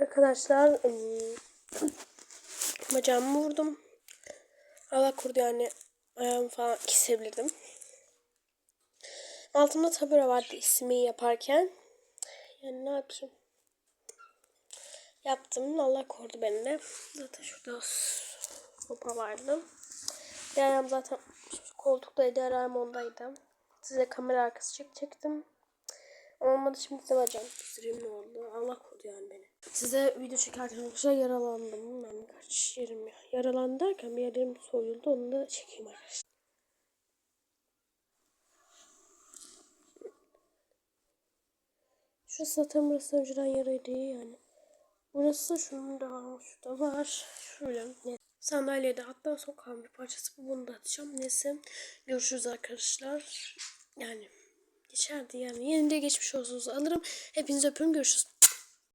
Arkadaşlar ım, bacağımı vurdum. Allah korudu yani ayağımı falan kesebilirdim. Altımda tabure vardı ismi yaparken. Yani ne yapayım? Yaptım. Allah korudu beni de. Zaten şurada sopa vardı. Ayağım zaten koltuktaydı. Diğer ayağım ondaydı. Size kamera arkası çekecektim. Olmadı şimdi size bacağım göstereyim ne oldu. Allah korudu yani. Size video çekerken arkadaşlar yaralandım. Ben kaç yerim ya. Yaralandı derken bir yerim soyuldu. Onu da çekeyim arkadaşlar. Şu zaten burası önceden yaraydı yani. Burası şunun da var, şu da var. Şöyle ne? Sandalyede hatta sokağın bir parçası bu. Bunu da atacağım. Neyse görüşürüz arkadaşlar. Yani geçerdi yani. Yeni de geçmiş olsunuz alırım. Hepinizi öpüyorum. Görüşürüz.